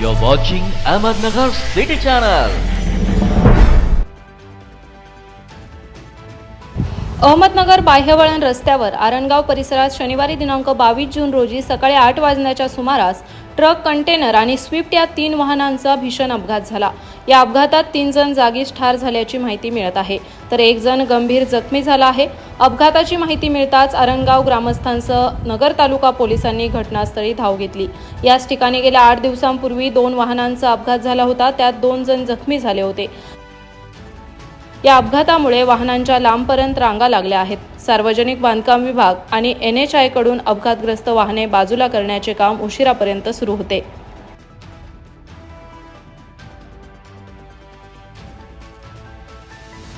You're watching Ahmednagar City Channel. Ahmednagar बाह्यवळण रस्त्यावर आरणगाव परिसरात शनिवारी दिनांक बावीस जून रोजी सकाळी आठ वाजण्याच्या सुमारास ट्रक कंटेनर आणि स्विफ्ट या तीन वाहनांचा भीषण अपघात झाला. या अपघातात तीन जण जागीच ठार झाल्याची माहिती मिळत आहे. तर एक जण गंभीर जखमी झाला आहे. अपघाताची माहिती मिळताच आरणगाव ग्रामस्थांसह नगर तालुका पोलिसांनी घटनास्थळी धाव घेतली. याच ठिकाणी गेल्या आठ दिवसांपूर्वी दोन वाहनांचा अपघात झाला होता. त्यात दोन जण जखमी झाले होते. या अपघातामुळे वाहनांच्या लांबपर्यंत रांगा लागल्या आहेत. सार्वजनिक बांधकाम विभाग आणि एन एच आयकडून अपघातग्रस्त वाहने बाजूला करण्याचे काम उशिरापर्यंत सुरू होते.